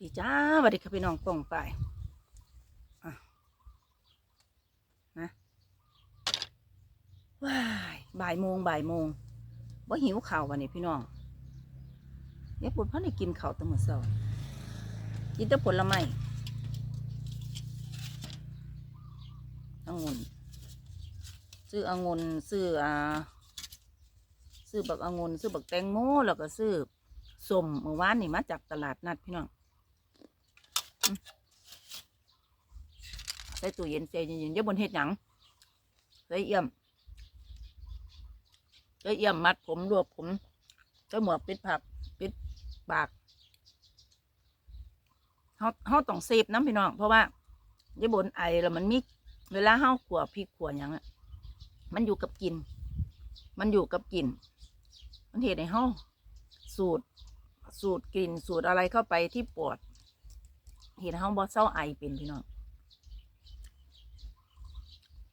ดีจ้าสวัสดีค่ะพี่น้องป่องไปอะนะว้ายบ่ายโมงบ่ายโมงว่าหิวข่าววันนี้พี่น้องเดี๋ยวปุ่นพ่อได้กินข้าวตั้งแต่เช้ากินแต่ผลไม้องุ่นซื้อองุ่นซื้ออ่าซื้อบักองุ่นซื้อบักแตงโมแล้วก็ซื้อส้มเมื่อวานนี่มาจากตลาดนัดพี่น้อง ใส่ตู้เย็นใจเย็นๆเดี๋ยวบนเฮ็ดหยังใส่เอี่ยมใส่เอี่ยมมัดผมรวบผมใส่หมวกปิดผักปิดปากเฮาเฮาต้องเซฟน้ำพี่น้อง เพราะว่าเดี๋ยวบนไอแล้วมันมีเวลาเฮาขัวพริกขัวหยังอะมันอยู่กับกลิน มันอยู่กับกลิ่นมันเห็นให้เฮาสูตร สูตรกลิ่นสูตรอะไรเข้าไปที่ปอด เห็นเฮาบ่เศร้าไอเป็นพี่น้อง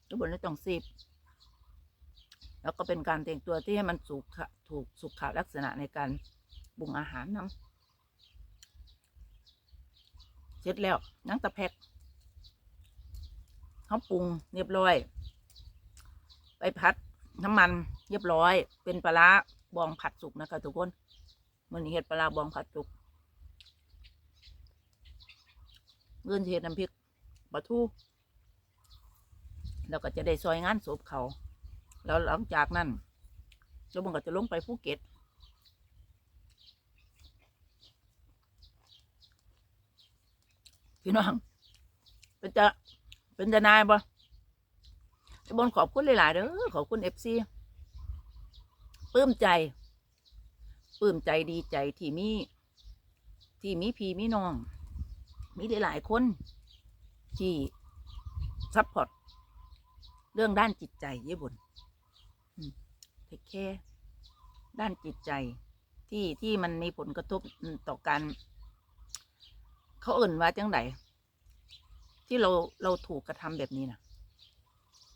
ทุกคนต้องซีบแล้วก็เป็นการแต่งตัวที่ให้มันสุขถูกสุขลักษณะในการปรุงอาหารน้ำเสร็จแล้วนังตะแพกเขาปรุงเรียบร้อย ไปพัดน้ำมันเรียบร้อย เป็นปลาร้าบองผัดสุกนะคะทุกคนมันนี้เห็ดปลาร้าบองผัดสุก เงื่อนเห็ดน้ำพริกปลาทูแล้วก็จะได้ซอยงานศพเขา แล้วหลังจากนั้นแล้วมันก็จะลงไปภูเก็ตพี่น้องเป็นจะเป็นจะนายบ่จะบนขอบคุณหลาย ๆเด้อขอบคุณเอฟซีปลื้มใจปลื้มใจดีใจที่มีที่มีพี่มีน้อง มีหลายๆคนที่ซัพพอร์ตเรื่องด้านจิตใจญี่ปุ่นเทคแค่ด้านจิตใจที่ที่มันมีผลกระทบต่อการ เขาเอิ่นว่าจังไดที่เราเราถูกกระทำแบบนี้นะ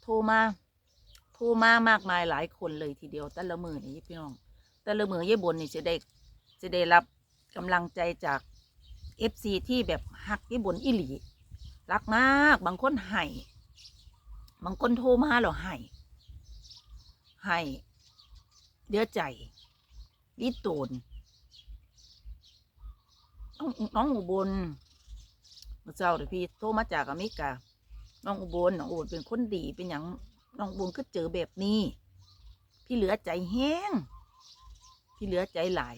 โทรมาโทรมามากมายหลายคนเลยทีเดียว แต่ละมือนี่พี่น้อง แต่ละมือยี่บนนี่จะได้จะได้รับกำลังใจจาก เอฟซีที่แบบหักยี่บนอิหลีรักมาก บางคนให้บางคนโทรมาแล้วให้ให้เดือใจดีตูนน้องน้องอุบลเมื่อเช้าเดี๋ยวพี่โทรมาจากอเมริกา น้องอุบลน้องอุบลเป็นคนดีเป็นอย่างน้องอุบลก็เจอแบบนี้ พี่เหลือใจแห้ง พี่เหลือใจหลาย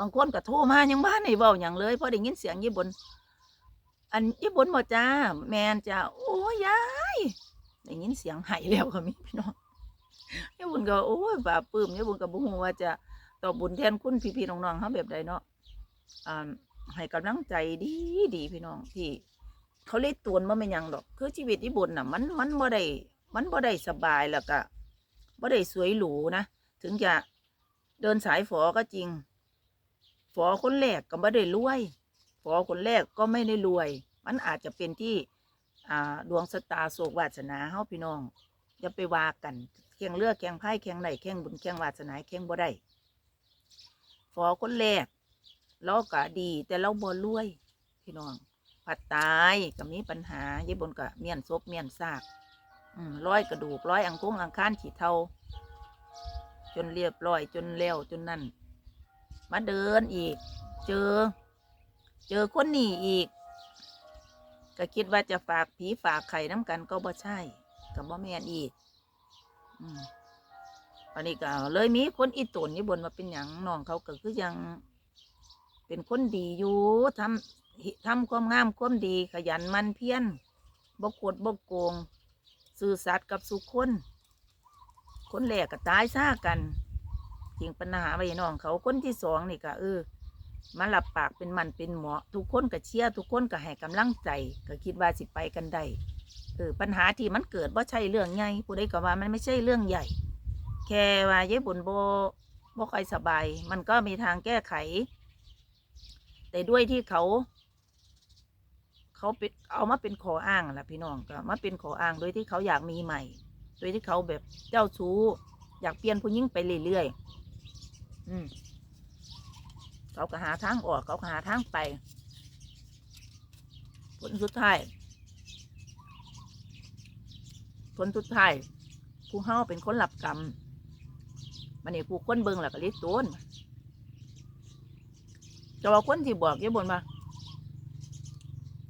บางคนก็โทรมายังบ้านในเว้าอย่างเลยเพราะได้ยินเสียงยี่บน อันญี่ปุ่นบ่จ้า แมนจ้าโอ้ยยายได้ยินเสียงไห้แล้วก็มีพี่น้องญี่ปุ่นก็ โอ้ยบาปื้มญี่ปุ่นก็บ่ฮู้ว่าจะตอบบุญแทนคุณพี่ๆน้องๆเฮาแบบใดเนาะอ่าให้กำลังใจดีดีพี่น้องที่ เขาเล่ตวนมาไม่ยังดอก คือชีวิตญี่ปุ่นน่ะ มันมันบ่ได้มันบ่ได้สบายแล้วก็บ่ได้สวยหรูนะ ถึงจะเดินสายฝอก็จริง ฝอคนแรกก็บ่ได้รวยฝอคนแรกก็ไม่ได้รวย มันอาจจะเป็นที่ดวงสตาโศกวาสนาเฮาพี่น้องอย่าไปว่ากันแข่งเลือกแข่งไพ่แข่งไหนแข่งบุญแข่งวาสนาแข่งบ่ได้ฝอคนแรกเราก็ดี แต่เราบ่รวย พี่น้องผัดตายก็มีปัญหาเย่บนก็เมียนซบเมียนซากร้อยกระดูกร้อยอังคงอังคานขีเทาจนเรียบร้อยจนแล้วจนนั่น มาเดินอีก เจอ เจอคนนี้อีก ก็คิดว่าจะฝากผีฝากไข่น้ำกันก็บ่ใช่ก็บ่แม่นอีก อืมอันนี้ก็เลยมีคนอีตุนนี่บนมาเป็นอย่างน้องเขาก็คือยัง เป็นคนดีอยู่ทำทำความงามความดีขยันมันเพี้ยรบกดบกโกง สื่อสัตย์กับสุคน คนแรกก็ตายซ่ากัน จริงปัญหาไว้น้องเขาคนที่สองนี่ก็เออมาหลับปากเป็นมันเป็นหมอทุกคนก็เชียร์ทุกคนก็ให้กำลังใจก็คิดว่าสิไปกันได้เออปัญหาที่มันเกิดว่าใช่เรื่องใหญ่ผู้ใดก็ว่ามันไม่ใช่เรื่องใหญ่ แค่ว่าเย้บุญโบบ่ค่อยสบาย มันก็มีทางแก้ไข แต่ด้วยที่เขา เขาเป็นเอามาเป็นขออ้างแหละพี่น้องก็มาเป็นขออ้างโดยที่เขาอยากมีใหม่ โดยที่เขาแบบเจ้าชู้อยากเปลี่ยนผู้หญิงไปเรื่อยๆ อืมเขาก็หาทางออก เขาก็หาทางไป ผลสุดท้าย ผลสุดท้ายผู้เฮาเป็นคนรับกรรมมันนี่ผู้คนเบิ่งแล้วก็เรียกโจนจะว่าคนที่บอกยี่บนมา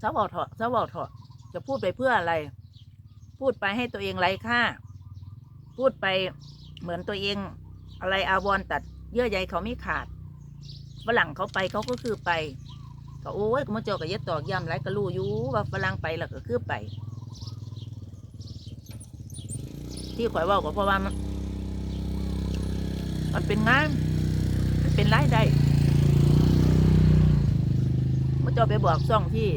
สาเบาเถาะสาเบาเถาะจะพูดไปเพื่ออะไร พูดไปให้ตัวเองไร้ค่า พูดไปเหมือนตัวเอง อะไรอาวรตัด เยื่อใยเขาไม่ขาดฝรั่งเขาไปเขาก็คือไปก็โอ้ยกมาเจอกับเย็ดตอกย้ำไรก็รู้อยู่ว่าฝรั่งไปแล้วก็คือไป ที่ข่อยว่าก็เพราะว่ามันมันเป็นงานมันเป็นรายได้มาเจ้าไปบอกซ่องที่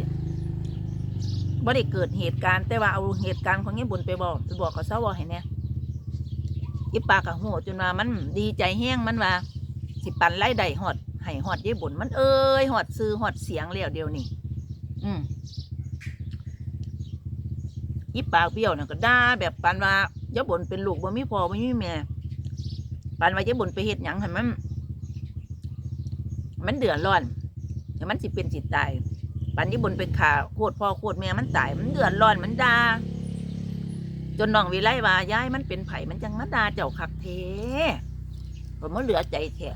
บ่ได้เกิดเหตุการณ์ แต่ว่าเอาเหตุการณ์ของญี่ปุ่นไปบอกไปบอกกับเซาว่าให้เนี่ย อีปากกับหัวจนว่ามันดีใจแห้งมันว่า สิปันรายได้หอดให้หอดญี่ปุ่นมันเอ้ยหอดซื้อหอดเสียงแล้วเดียวนี่อืมอีปากเบี้ยวน่ะก็ด่าแบบปันว่ายะบนเป็นลูกบ่มีพ่อบ่มีแม่ปานว่ายะบนไปเฮ็ดหยังให้มัน มันเดือดร้อนให้มันสิเป็นสิตายปานยะบนไปขาโคตรพ่อโคตรแม่มันตายมันเดือดร้อนมันด่า จนน้องวิไลว่ายายมันเป็นไผ่มันจังมาดาเจ้าคักเทผมมันเหลือใจแท้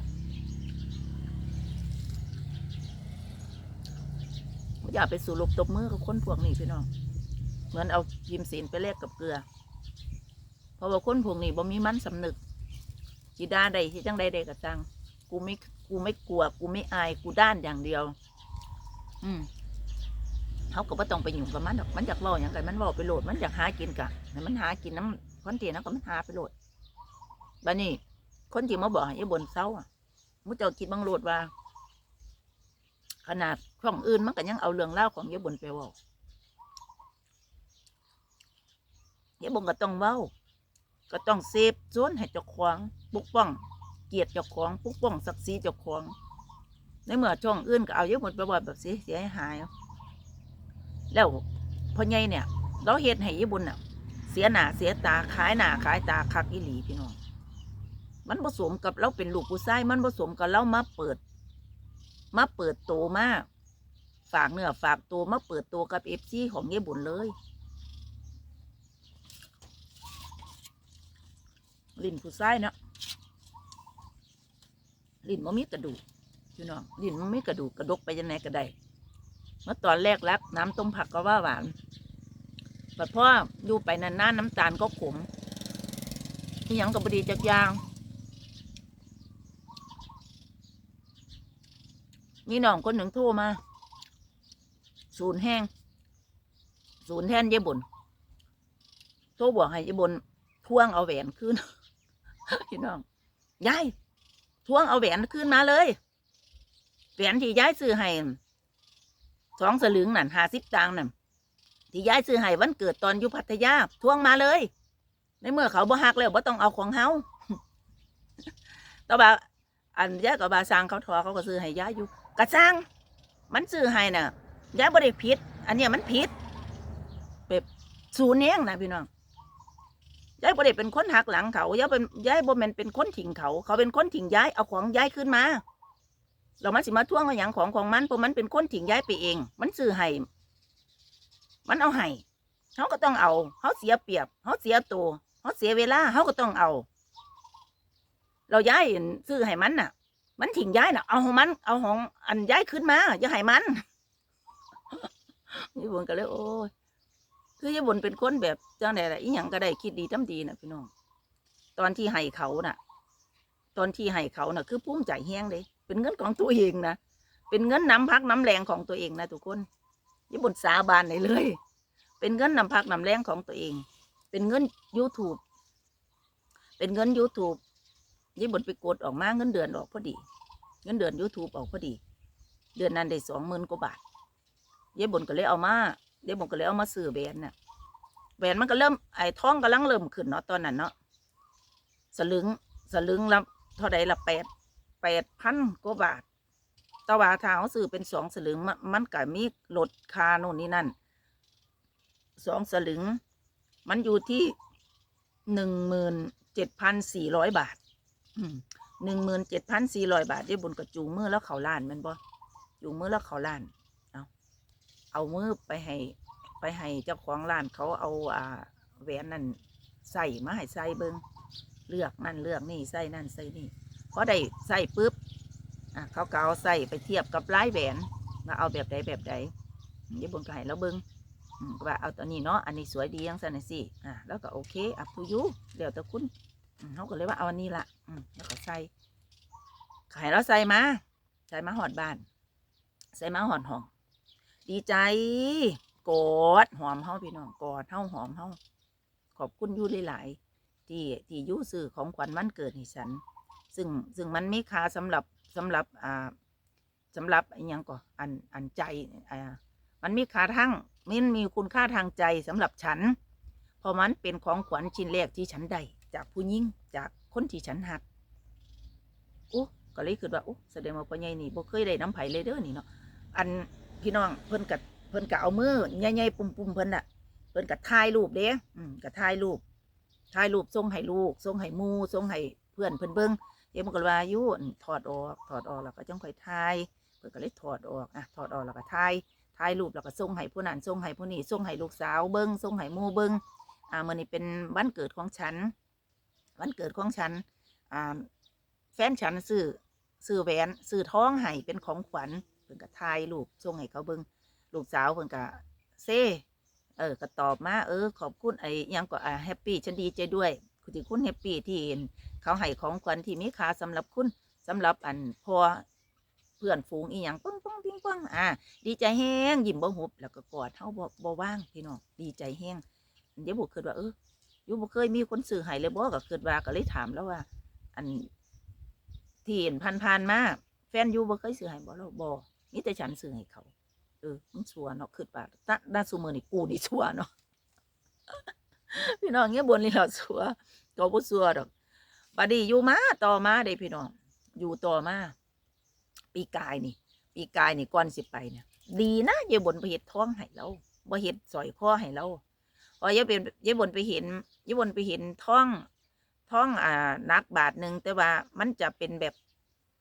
อย่าไปสู่ลบตบมือกับคนพวกนี้พี่น้อง เหมือนเอาพิมศีลไปแลกกับเกลือ เพราะว่าคนพวกนี้บ่มีมันสำนึกจีด้าใดที่จังใดใดก็จัง กูไม่กูไม่กลัว กูไม่อาย กูด้านอย่างเดียว อืม เขาก็บ่ต้องไปยุ่กับมันดอกมันอยากเล่าอย่างไรมันเล่าไปโหลดมันอยากหากินกะให้มันหากินน้ำคนเทนต์นะก็มันหาไปโหลดบัดนี้ คนที่มาบอกให้บนเศร้าอะมุเจ้าคิดบังโหลดว่า ขนาดช่องอื่นมันก็ยังเอาเรื่องเล่าของยายบนไปเว่ายายบนก็ต้องเว้า ก็ต้องเซฟโซนให้เจ้าของปกป้อง เกียรติเจ้าของปกป้องศักดิ์ศรีเจ้าของในเมื่อช่องอื่นก็เอาเยอะหมดไปว่าแบบเสียหาย แล้วพ่อใหญ่เนี่ย เราเฮ็ดให้ญี่ปุ่นน่ะ เสียหน้าเสียตาขายหน้าขายตาคักอีหลีพี่น้องมันผสมกับเราเป็นลูกผู้ชายมันผสมกับเรามาเปิด มาเปิดโตมาฝากเนื้อฝากตัวมาเปิดตัวกับเอฟซีของญี่ปุ่นเลย ลิ้นผู้ชายเนาะลิ้นมันมีกระดูกพี่น้องลิ้นมันมีกระดูกกระดกไปยังไงก็ได้ มื่อตอนแรกรักน้ำต้มผักก็ว่าหวานแต่พออยู่ไปนานๆน้ำตาลก็ขมที่ยังกับบดีจากยาง มีน้องคนหนึ่งโทรมา ศูนย์แห้ง ศูนย์แทนเยบุญโทรบอกให้เยบุญทวงเอาแหวนขึ้นพี่น้องยายทวงเอาแหวนขึ้นมาเลย แหวนที่ยายซื้อให้ สองสลึงนั่นหาสิบตังนั่นที่ยายซื้อให้วันเกิดตอนอยู่พัทยาทวงมาเลย ในเมื่อเขาบ่ฮักแล้วบ่ต้องเอาของเฮาต่ว่าอันยายกับบาสร้างเขาถอเขาก็ซื้อให้ยายอยู่กระสร้าง มันซื้อให้น่ะยายบ่ได้ผิด อันเนี้ยมันผิดแบบศูนย์เองนะพี่น้องยายบ่ได้เป็นคนหักหลังเขายายเป็นยายบ่แม่นเป็นคนถิ่งเขา เขาเป็นคนถิ่งยายเอาของยายขึ้นมา เรามันสิมาท่วงเอาหยังของของมันเพราะมันเป็นคนถิ่งย้ายไปเอง มันซื้อให้มันเอาให้เขาก็ต้องเอาเขาเสียเปรียบเขาเสียตัวเขาเสียเวลาเขาก็ต้องเอา เราย้ายซื้อให้มันน่ะ มันถิ่งย้ายน่ะ เอาของมัน เอาของอันย้ายขึ้นมาอย่าให้มันนี่บุญก็เลย โอ้ยคือยายบุญเป็นคนแบบจังไดล่ะอีหยังก็ได้คิดดีทำดีนะพี่น้องตอนที่ให้เขาน่ะ ตอนที่ให้เขาน่ะ คือภูมิใจแฮงเลย เป็นเงินของตัวเองนะเป็นเงินน้ำพักน้ำแรงของตัวเองนะทุกคนยาบุญสาบานเลยเลย เป็นเงินน้ำพักน้ำแรงของตัวเอง เป็นเงิน YouTube เป็นเงิน YouTube ยาบุญไปกดออกมาเงินเดือนออกพอดี เงินเดือน YouTube ออกพอดี เดือนนั้นได้สองหมื่นกว่าบาทยาบุญก็เลยเอามาเดี๋ยวผมก็เลยเอามาซื้อแหวนน่ะแหวนมันก็เริ่มไอ้ท้องกำลังเริ่มขึ้นเนาะตอนนั้นเนาะสลึงสลึงละเท่าใดละแปด แปดพันกว่าบาทแตว่าถ้าเขาซื้อเป็นสองสลึงมันมันก็มีลดคาโน่นนี่นั่นสองสลึง มันอยู่ที่หนึ่งหมื่นเจ็ดพันสี่ร้อยบาทหนึ่งหมื่นเจ็ดพันสี่ร้อยบาทยายบุญก็จูงมือแล้วเขาล้านมันบ่จูงมือแล้วเขาล้านเอาเอามือไปให้ ไปให้เจ้าของร้านเขาเอาอ่าแหวนนั่นใส่มาให้ใส่เบิงเลือกนั่นเลือกนี่ใส่นั่นใส่นี่ พอได้ใส่ปุ๊บอะเขาก็เอาใส่ไปเทียบกับลายแหวนมาเอาแบบใดแบบใดเดี๋ยวบนไก็ให้เราเบิงว่าเอาตัวนี้เนาะอันนี้สวยดียังสันน่สิอะแล้วก็โอเคอัพทูยูเดี๋ยวต่คุณเขาก็เลยว่าเอาอันนี้ละอืมแล้วก็ใส่ไขายแล้วใส่มาใส่มาหอดบ้าน ใส่มาหอดห้อง ดีใจกอดหอมเฮาพี่น้องกอดเฮาหอมเฮาขอบคุณยูหลาย ๆ ที่ที่ยูซื้อของขวัญวันเกิดให้ฉัน ซึ่งซึ่งมันไมีค่าสำหรับสำหรับอ่าสำหรับอหยังก่ออันอันใจอ่ามันมีค่าทางมันมีคุณค่าทางใจสำหรับฉัน เพราะมันเป็นของขวัญชิ้นแรกที่ฉันได้จากผู้หญิงจากคนที่ฉันหักอู้ก็เลยคิดว่าอู้แสดงว่าพ่อใหญ่นี่บ่เคยได้น้ำไผ่เลยเด้อนี่เนาะอันพี่น้องเพิ่นกับเพิ่นกับเอามือใหญ่ๆปุ่มๆเพิ่นน่ะเพิ่นกับถ่ายรูปเด้อืมกับถ่ายรูปถ่ายรูปส่งให้ลูกส่งให้หมู่ส่งให้เพื่อนเพิ่นเบิ่ง เดี๋ยวมันก็ว่าอยู่นถอดออกถอดออกแล้วก็จังค่อยถ่ายเพิ่นก็เลยถอดออกอะถอดออกแล้วก็ถ่ายถ่ายรูปแล้วก็ส่งให้ผู้นั้นส่งให้ผู้นี้ส่งให้ลูกสาวเบิ่งส่งให้หมู่เบิ่งอ่ามื้อนี้เป็นวันเกิดของฉัน วันเกิดของฉันอ่าแฟนฉันซื้อซื้อแหวนซื้อท้องให้เป็นของขวัญเพิ่นก็ถ่ายรูปส่งให้เขาเบิ่งลูกสาวเพิ่นก็เซ่เออก็ตอบมาเออ ขอบคุณไอ้ยังก็อ่าแฮปปี้ฉันดีใจด้วย ที่คุณแฮปปี้ที่เห็นเขาให้ของขวัญที่มีค่าสำหรับคุณสำหรับอันพอเพื่อนฝูงอีหยังป้องป้องปิ้งป้องอ่า ดีใจแห้งยิ้มบ่หุบแล้วก็กอดเฮาบ่บ่ว่างพี่น้องดีใจแห้งเดี๋ยวบ่คิดว่าเอออยู่บ่เคยมีคนซื้อให้เลยบ่ก็คิดว่าก็เลยถามแล้วว่า อันที่เห็นผ่านๆมาแฟนอยู่บ่เคยซื้อให้บ่เราบ่นี่แต่ฉันซื้อให้เขา เออมึงชัวเนาะคือว่าตะด้านซูมือนี่กูนี่ชัวเนาะ พี่น้องเงี้ยบนนี่เราชัวก็บ่ชัวดอกบัดนี้อยู่มาต่อมาเด้พี่น้อง อยู่ต่อมา ปีกายนี่ ปีกายนี่ก่อนสิไปเนี่ย ดีนะยายบนไปเห็ดท้องให้เราบ่เห็ดสอยคอให้เราพอยายเป็นยายบนไปเห็นยายบนไปเห็นท้องท้องอ่านักบาทหนึ่งแต่ว่ามันจะเป็นแบบ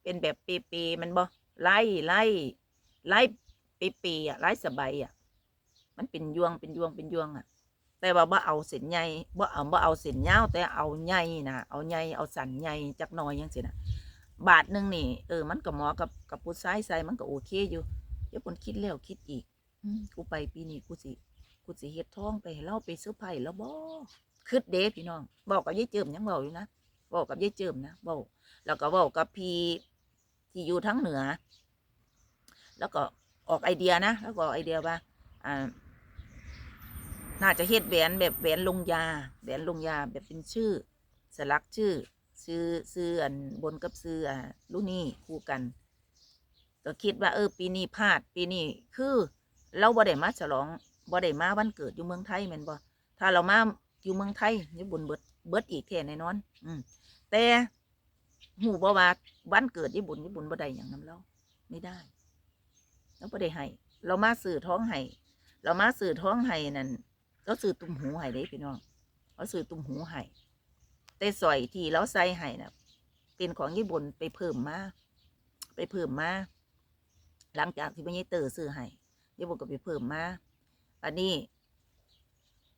เป็นแบบเปๆมันบ่ไล่ไล่ไล่เปๆอะไล่สบายอะ มันเป็นยวงเป็นยวงเป็นยวงอะ แต่ว่าบ่เอาเส้นใหญ่บ่เอาบ่เอาเส้นยาวแต่เอาใหญ่นะเอาใหญ่เอาสันใหญ่จักหน่อยยังสินะบาทหนึ่งนี่เออมันก็เหมาะกับกับผู้ชายใส่มันก็โอเคอยู่เดี๋ยวคนคิดแล้วคิดอีกอกูไปปีนี้กูสิกูสิเฮ็ดท้องไปให้เราไปซื้อไผ่แล้วบ่คืดเด้พี่น้องบอกกับยายเจิมยังบอกอยู่นะบอกกับยายเจิมนะบอกแล้วก็บอกกับพี่ที่อยู่ทั้งเหนือ แล้วก็ออกไอเดียนะแล้วก็ออกไอเดียว่าอ่า น่าจะเฮ็ดแหวนแบบแหวนลงยาแหวนลงยาแบบเป็นชื่อ สลักชื่อ ซื้อซื้ออันบนกับซื้ออ่าลูกนี่คู่กัน ก็คิดว่า เออ ปีนี้พลาด ปีนี้คือ เราบ่ได้มาฉลองบ่ได้มาวันเกิดอยู่เมืองไทยแม่นบ่ถ้าเรามาอยู่เมืองไทยญี่ปุ่นเบิดเบิดอีกแท้แน่นอน อืมแต่หูบ่ว่าวันเกิดญี่ปุ่นญี่ปุ่นบ่ได้หยังนํเราไม่ได้เราบ่ได้ให้เรามาสื่อท้องให้เรามาสื่อท้องให้นั่น เราซื้อตุ่มหูให้เด้พี่น้องเราซื้อตุ่มหูให้แต่สอยที่เราใส่ให้นะเป็นของญี่ปุ่นไปเพิ่มมาไปเพิ่มมาหลังจากที่แม่ยายเตอร์ซื้อให้ญี่ปุ่นก็ไปเพิ่มมาอันนี้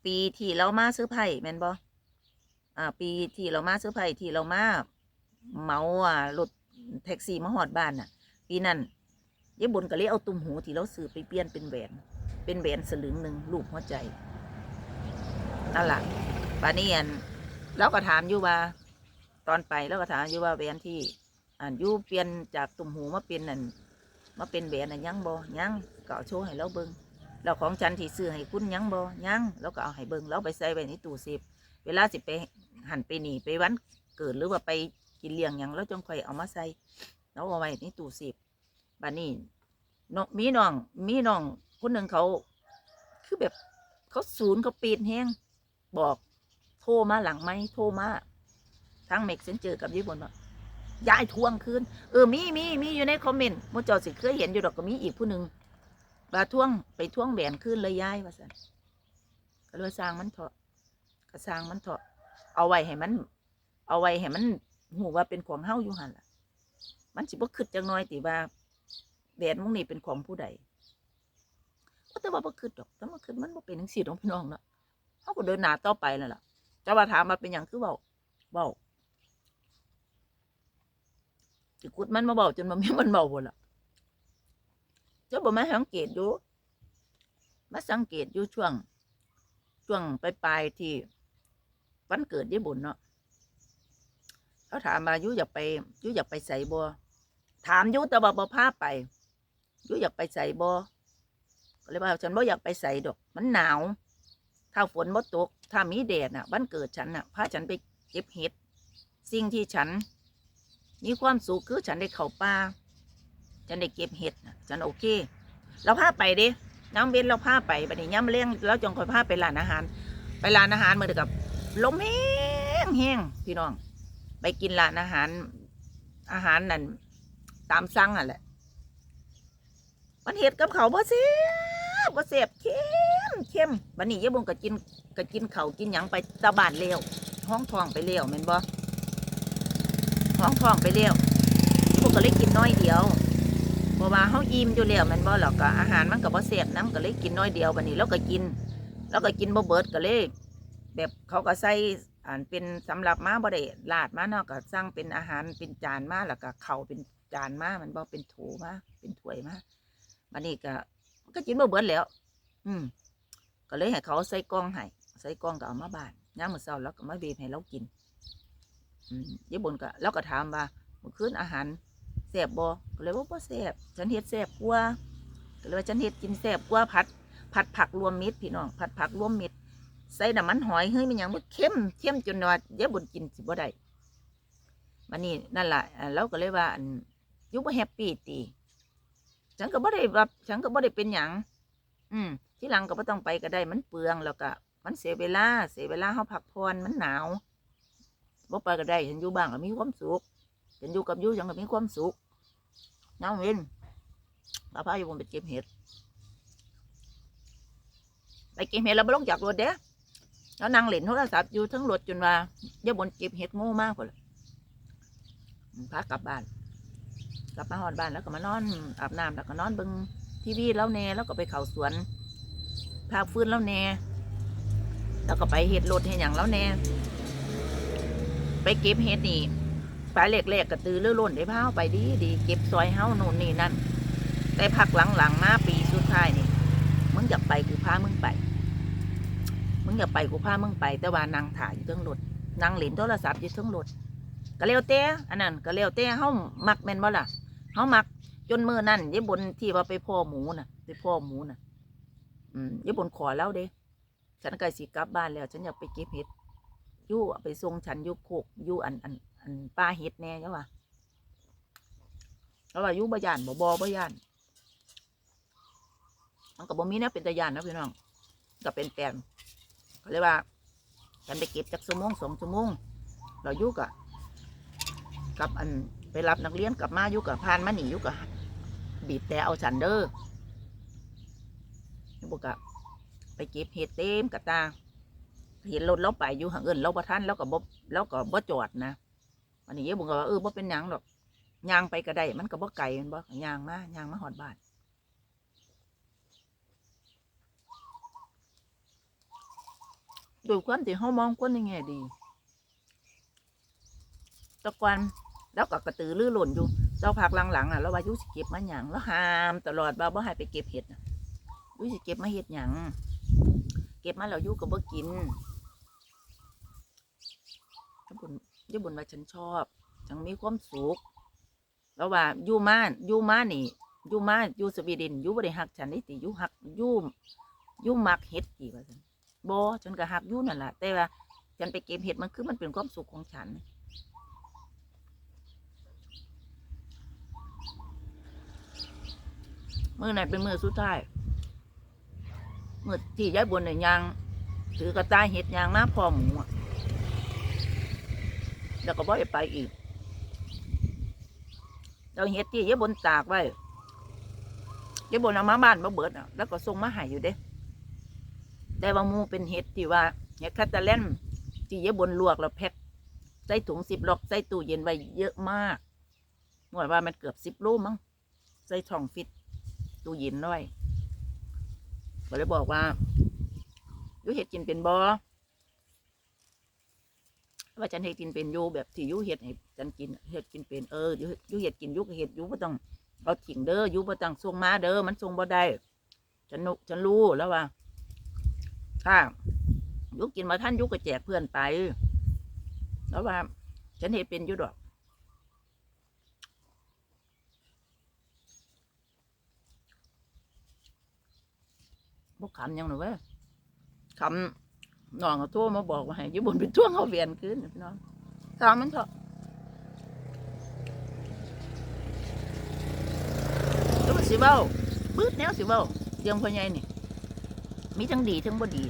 ปีที่เรามาซื้อไผ่แมนบ่อ่า ปีที่เรามาซื้อไผ่ที่เรามาเมาอ่ารถแท็กซี่มาหอดบ้านน่ะ ปีนั้นยายบุญก็เลยเอาตุ่มหูที่เราซื้อไปเปลี่ยนเป็นแหวน เป็นแหวนสลึงหนึ่งรูปหัวใจ นั่นแหละปานี้อันเราก็ถามอยู่ว่า ตอนไปเราก็ถามอยู่ว่าแหวนที่อ่านยู่เปลี่ยนจากตุ่มหูมาเป็นนั่นมาเป็นแหวนน่ะยังบ่ยังก็เอาโชว์ให้เราเบิ่งแล้วของฉันที่ซื้อให้คุณยังบ่ยังเราก็เอาให้เบิ่งเราไปใส่ไว้ในตู้เซฟเวลาสิไปหันไปหนีไปวันเกิดหรือว่าไปกินเลี้ยงยังเราจงค่อยเอามาใส่เราเอาไว้ในตู้เซฟบานนี้น้องมีน้องมีน้องคนหนึ่งเขา คือแบบเขาศูนย์เขาปีนแห้ง บอกโทรมาหลังไหมโทรมาทางเมกเซนเจอกับญี่ปุ่นว่ายายทวงคืนเออมีมีมีอยู่ในคอมเมนต์มุจอสิเคยเห็นอยู่ดอกก็มีอีกผู้หนึ่งว่าทวงไปทวงแหวนคืนเลยยายว่าสันก็เลยสร้างมันเถอะก็สร้างมันเถอะเอาไว้ให้มัน เอาไว้ให้มันหูว่าเป็นของเฮ้าอยู่หันล่ะ มันสิบ่คิดจังน้อยติว่าแหวนมุงนี้เป็นของผู้ใดก็แต่ว่าบ่คิดดอกแต่ว่าคิดมันบ่เป็นจังซี่ดอกพี่น้องเนาะ เฮาก็เดินหน้าต่อไปนั่นล่ะแต่ว่าถามมาเป็นหยังคือเว้าเว้าสิกุดมันมาเว้าจนมันมีมันเว้าบ่ล่ะเจ้าบ่มาสังเกตอยู่มาสังเกตอยู่ช่วง ช่วงปลายๆที่วันเกิดยายบุญเนาะเขาถามมายุอยากไปยุอยากไปใส่บัวถามยุแต่ว่าบ่พาไปยุอยากไปใส่บัวก็เลยว่าฉันบ่อยากไปใส่ดอก มันหนาว ถ้าฝนบ่ตก ถ้ามีแดดน่ะวันเกิดฉันน่ะพาฉันไปเก็บเห็ด สิ่งที่ฉัน มีความสุขคือฉันได้เข้าป่าฉันได้เก็บเห็ดน่ะฉันโอเค เราพาไปเด้น้ำเว้นเราพาไปบัดนี้ย่ำเลี้ยงแล้วจงคอยพาไปร้านอาหาร ไปร้านอาหารเหมือนกับลมแห้งแห้งพี่น้อง ไปกินร้านอาหาร อาหารนั่นตามสั่งอะแหละมันเห็ดกับเขาบ่เสียบบ่เสียบเข้ มเข้มบัดนี้ยายบงก็กินก็กินเขากินหยังไปตะบานเลี้ยวห้องทองไปเลี้ยวแม่นบ่ห้องทองไปเลี้ยวพวกก็เลยกินน้อยเดียวเพราะว่าเฮาอิ่มอยู่แล้วแม่นบ่หรอกก็อาหารมันก็บ่เสียบน้ำก็เลยกินน้อยเดียวบัดนี้แล้วก็กิน แล้วก็กินบ่เบิดก็เลย แบบเขาก็ใส่อ่านเป็นสำหรับมาบ่ได้ลาดมาเนาะก็สั่งเป็นอาหารเป็นจานมาแล้วก็เข่าเป็นจานมามันบ่เป็นโถมาเป็นถ้วยมาบัดนี้ก็ก็กินบ่เบิดแล้ว อืม ก็เลยให้เขาใส่กล่องให้ใส่กล่องก็เอามาบานยามมื้อเช้าแล้วก็มาเบีบให้เรากินอืมยายบนก็เราก็ถามว่าเมื่อคืนอาหารแซ่บบ่ก็เลยว่าบ่แซ่บฉันเฮ็ดแซ่บกว่าก็เลยว่าฉันเฮ็ดกินแซ่บกว่าผัดผัดผักรวมมิตรพี่น้องผัดผักรวมมิตรใส่น้ำมันหอยเฮ้ยมันยังมันเข้มเข้มจนว่าเดี๋ยบุญกินสิบ่ได้มันนี่นั่นแหละอ่าเราก็เลยว่าอันอยุบแฮปปี้ตีฉันก็บ่ได้ว่าฉันก็บ่ได้เป็นหยังอืม ที่หลังก็บ่ต้องไปก็ได้มันเปลืองแล้วก็มันเสียเวลาเสียเวลาเฮาพักผ่อนมันหนาวบ่ไปก็ได้ฉันอยู่บ้านก็มีความสุขฉันอยู่กับยูฉันก็มีความสุขน้ำเว้นพาพาอยู่บนไปเก็บเห็ดไปเก็บเห็ดเราไม่ลงจากรถเด้แล้วนั่งเล่นโทรศัพท์อยู่ทั้งรถจนว่าเดี๋ยวบนเก็บเห็ดโง่มากกว่าเลยพากลับบ้าน กลับมาหอดบ้านแล้วก็มานอนอาบน้ำแล้วก็นอนเบิ่งทีวีแล้วแน่แล้วก็ไปเข่าสวน พาฟื้นแล้วแน่แล้วก็ไปเห็ดรถเห็ดอย่างแล้วแน่ไปเก็บเห็ดนี่ไปเล็กๆกระตือรือร้นได้พาเอาไปดีดีเก็บซอยเฮ้าโน่นนี่นั่นแต่พักหลังๆมาปีสุดท้ายนี่มึงอยากไปกูพามึงไป มึงอยากไปกูพามึงไป แต่ว่านางถ่ายอยู่เทั้งรถนางเล่นโทรศัพท์อยู่เทั้งรถก็เลี้ยวเต้อันนั้นก็เลี้ยวเต้เฮามักแม่นบ่ล่ะเฮามักจนมือนั่นยี่บนที่ว่าไปพ่อหมูน่ะ ไปพ่อหมูน่ะ อืมยี่บนขอแล้วเด้ ฉันก็สิกลับบ้านแล้ว ฉันอยากไปเก็บเห็ดยู่ไปส่งฉันยู่โคกยู่อันอันอันป้าเห็ดแน่จ้ะว่าแล้วว่ายู่บ่ย่านบ่บ่บ่ย่านมันก็บ่มีนวเป็นตะยานนะพี่น้องก็เป็นแปลนเขาเรียกว่าฉันไปเก็บจักชั่วโมงสองชั่วโมงเรายู่กับกับอันไปรับนักเรียนกลับมาอยู่กับพานมาหนีอยู่กับบีบแต่เอาฉันเด้อ บอกกับไปเก็บเห็ดเต็มกระตา เห็นรถเราไปอยู่ห่างเอินเราประทันแล้วก็บ่แล้วก็บ่จอดนะวันนี้เยบอกว่าเออบ่เป็นยังหรอกยางไปก็ได้มันก็บ่ไกลมันบ่ยางมายางมาหอดบานโดยความที่เขามองคนในแง่ดี ตะกอนแล้วก็กระตือรือร้นอยู่เจ้าพักหลังๆอะแล้วว่ายุสิเก็บมาหยังแล้วห้ามตลอดว่าบ่ให้ไปเก็บเห็ดนะ อยุสิเก็บมาเห็ดหยังเก็บมาแล้วอยุก็บ่กินยบุญยบุญว่าฉันชอบฉันมีความสุขแล้วว่าอยู่มาอยู่มานี่อยู่มาอยู่สวีเดนอยู่บ่ได้หักฉันนี่ติอยู่หักอยู่อยู่มักเห็ดกี่ว่าซั่นบอฉันก็หักอยู่นั่นแหละแต่ว่าฉันไปเก็บเห็ดมันคือมันเป็นความสุขของฉันมือไหนเป็นมือสุดท้าย มือที่ย้ายบนเนี่ยยางถือกระต่ายเห็ดยางมาพอหมูแล้วก็บ่ได้ไปอีก เราเห็ดที่ย้ายบนตากไว้ย้ายบนเอามาบ้านมาเบิดอะแล้วก็ส่งมาให้อยู่เด้ แต่ว่ามูเป็นเห็ดที่ว่าเห็ดคาตาแลนที่ยายบนลวกแล้วแพ็คใส่ถุงสิบล็อกใส่ตู้เย็นไว้เยอะมากหน่วยว่ามันเกือบสิบลูกมั้งใส่ช่องฟิตตู้เย็นด้วย ก็เลยบอกว่าอยูเห็ดกินเป็นบอว่าฉันเห็ดกินเป็นอยูแบบที่อยูเห็ดให้ฉันกินเห็ดกินเป็นเอออยูอยูเห็ดกินยูก็เห็ดยูก็ต้องเอาถิ่งเด้ออยูก็ต้องส่งมาเด้อมันส่งบ่ได้ฉันฉันรู้แล้วว่าถ้ายูกินมาท่านยูก็แจกเพื่อนไป แล้วว่า ฉันเห็นเป็นอยู่ดอก บกคำยังหนูเว้ยคำน้องเขาโทรมาบอกว่าให้อยุบนเป็นช่วงเขาเวียนขึ้นนะพี่น้องตามมันเถอะแล้วมันสิเบ้าปื๊ดแนวสิเบ้าเรื่องพ่อใหญ่นี่มีทั้งดีทั้งบ่ดี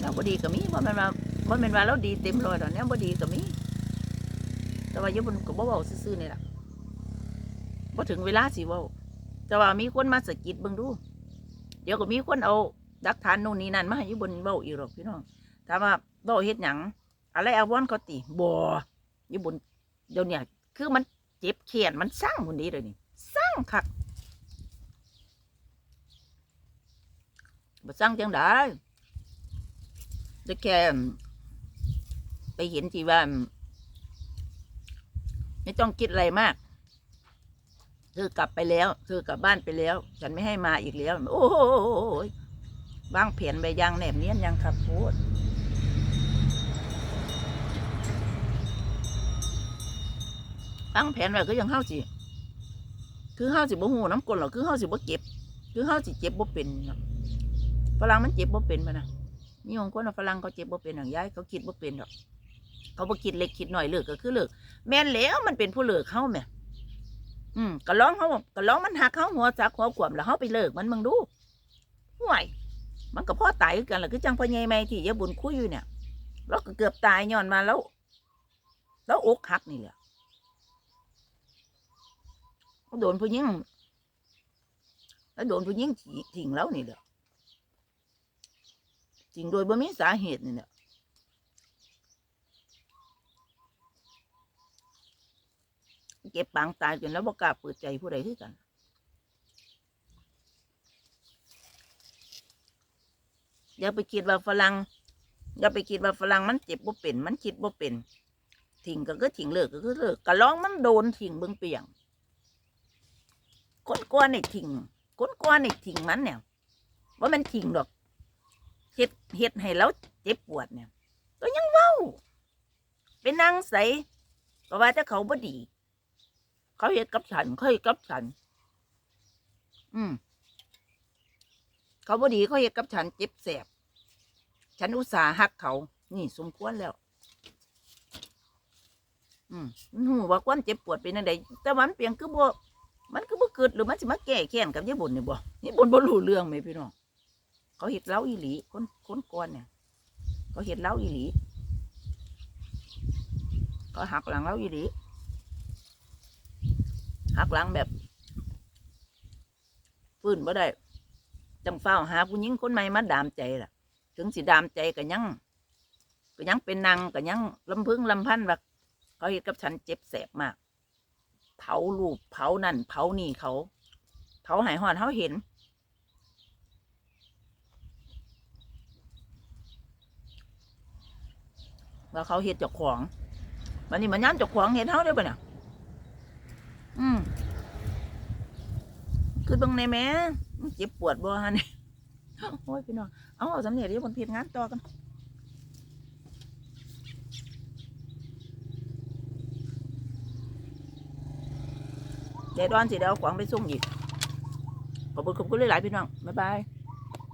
แล้วบ่ดีก็มีบ่แม่นว่าบ่แม่นว่าเราดีเต็มร้อยดอกแนวบ่ดีก็มีแต่ว่าอยู่บนก็บ่เว้าซื่อๆนี่ล่ะบ่ถึงเวลาสิเว้าแต่ว่ามีคนมาสะกิดเบิ่งดู เดี๋ยวก็มีคนเอาดักฐานโน่นนี่นั่นมาให้อยู่บนเว้าอีกหรอกพี่น้องถามว่าเว้าเฮ็ดหยังอะไรอาวอนเขาติบ่อยู่บนเดี๋ยวเนี้คือมันเจ็บแขนมันสร้างพุ่นนี้เลยนี่สร้างคักบ่สร้างจังได๋แต่แค่ไปเห็นที่ว่าไม่ต้องคิดอะไรมาก เธอกลับไปแล้ว เธอกลับบ้านไปแล้ว ฉันไม่ให้มาอีกแล้ว โอ้โหวางแผนไปยังแหนบเนียนยังครับโพดวางแผนไว้ก็ยังเฮาสิคือเฮาสิบ่หูน้ำกลนหรอกคือเฮาสิบ่เจ็บ คือเฮาสิเจ็บบ่เป็นฝรั่งมันเจ็บบ่เป็นมานะมีของคนฝรั่งเขาเจ็บบ่เป็นหนังย้ายเขาคิดบ่เป็นหรอกเขาบ่คิดเล็กคิดหน่อยเลิกก็คือเลิกแม่นแล้วมันเป็นผู้เลิกเข้าแหม่ อืมก็ร้องเขาก็ร้องมันหักเขาหัวจักหัวขวมแล้วเขาไปเลิกมันมึงดูห่วยมันก็พ่อตายกันแหละคือจังพ่อใหญ่แม่ที่ยาบุญคุยอยู่เนี่ยเราก็เกือบตายย้อนมาแล้ว แล้วอกหักนี่แหละโดนผู้หญิงแล้วโดนผู้หญิงทิ้งแล้วนี่แหละจริงโดยบ่มีสาเหตุนี่แหละ เก็บปางตายจนแล้วบ่กล้าเปิดใจผู้ใดคือกันอย่าไปคิดว่าฝรั่งอย่าไปคิดว่าฝรั่งมันเจ็บบ่เป็น มันคิดบ่เป็นทิ้งก็คือทิ้งเลิกก็คือเลิกกะร้องมันโดนทิ้งเบิ่งเปียงคนกลัวในทิ้งคนกลัวในทิ้งมันเนี่ยว่ามันทิ้งดอกเฮ็ดเฮ็ดให้เราเจ็บปวดเนี่ยก็ยังเว้าเป็นนางใสก็ว่าแต่เขาบ่ดี เขาเฮ็ดกับฉันเขาเฮ็ดกับฉัน อืมเขาบ่ดีเขาเฮ็ดกับฉันเจ็บแสบ ฉันอุตส่าห์หักเขา นี่สมควรแล้ว อืมมันหูว่าความเจ็บปวดเป็นจังไดแต่ว่ามันเปลี่ยงคือบ่มันคือบ่เกิดหรือมันสิมาแก้แค้นกับยายบุญนี่บ่ยายบุญบ่รู้เรื่องไหมพี่น้องเขาเห็ดเล้าอีหลีคนคนก่อนเนี่ย เขาเห็ดเล้าอีหลี เขาหักหลังเล้าอีหลี หักหลังแบบฟื้นบ่ได้จังเฝ้าหาผู้หญิงคนใหม่มาดามใจล่ะ ถึงสิดามใจก็ยังก็ยังเป็นนางก็ยังลำพึงลำพันว่าเขาเห็ดกับฉันเจ็บแสบมาก เผาลูกเผานั่นเผานี่เขา เผาหายหอนเขาเห็น ว่าเขาเฮ็ดจ้าของวันนี้มันย้ำเจ้าของเฮ็ดเฮาได้ปะเนี่ย อืมคือเบิ่งในแม่เจ็บปวดบ่ฮะนี่โอ้ยพี่น้องเอาเอาสำเนียงที่บนเพียงานต่อกันเดี๋ยวดอนสิเดี๋ยวขวางไปส่งอีกขอบคุณขอบคุณหลายๆพี่น้อง บ๊ายบาย